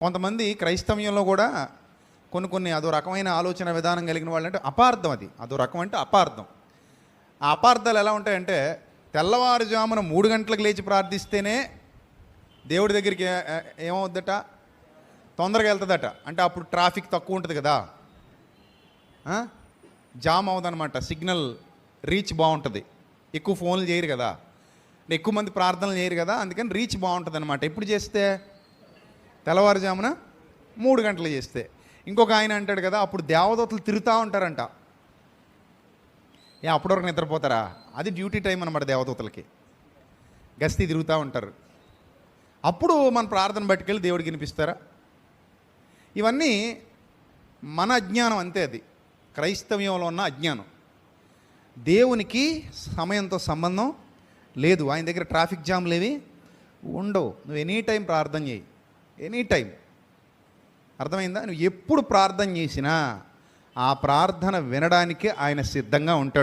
కొంతమంది క్రైస్తవ్యంలో కూడా కొన్ని కొన్ని అదో రకమైన ఆలోచన విధానం కలిగిన వాళ్ళు అంటే అపార్థం అది. అదో రకం అంటే అపార్థం. ఆ అపార్థాలు ఎలా ఉంటాయంటే తెల్లవారుజామున మూడు గంటలకు లేచి ప్రార్థిస్తేనే దేవుడి దగ్గరికి ఏమవుద్దట? తొందరగా వెళ్తుందట. అంటే అప్పుడు ట్రాఫిక్ తక్కువ ఉంటుంది కదా. జామ్ అవుదన్నమాట సిగ్నల్ రీచ్ బాగుంటుంది. ఎక్కువ ఫోన్లు చేయరు కదా. ఎక్కువ మంది ప్రార్థనలు చేయరు కదా. అందుకని రీచ్ బాగుంటుంది అనమాట ఎప్పుడు చేస్తే? తెల్లవారుజామున మూడు గంటలు చేస్తే. ఇంకొక ఆయన అంటాడు కదా అప్పుడు దేవదూతలు తిరుగుతూ ఉంటారంట. ఏ అప్పటివరకు నిద్రపోతారా? అది డ్యూటీ టైం అనమాట దేవదూతలకి. గస్తీ తిరుగుతూ ఉంటారు. అప్పుడు మన ప్రార్థన పట్టుకెళ్ళి దేవుడికి వినిపిస్తారా? ఇవన్నీ మన అజ్ఞానం అంతే అది. క్రైస్తవ్యంలో ఉన్న అజ్ఞానం. దేవునికి సమయంతో సంబంధం లేదు. ఆయన దగ్గర ట్రాఫిక్ జామ్లు ఏవి ఉండవు. నువ్వు ఎనీ టైం ప్రార్థన చేయి. ఎనీ టైం అర్థమైందా? నువ్వు ఎప్పుడు ప్రార్థన చేసినా ఆ ప్రార్థన వినడానికి ఆయన సిద్ధంగా ఉంటాడు.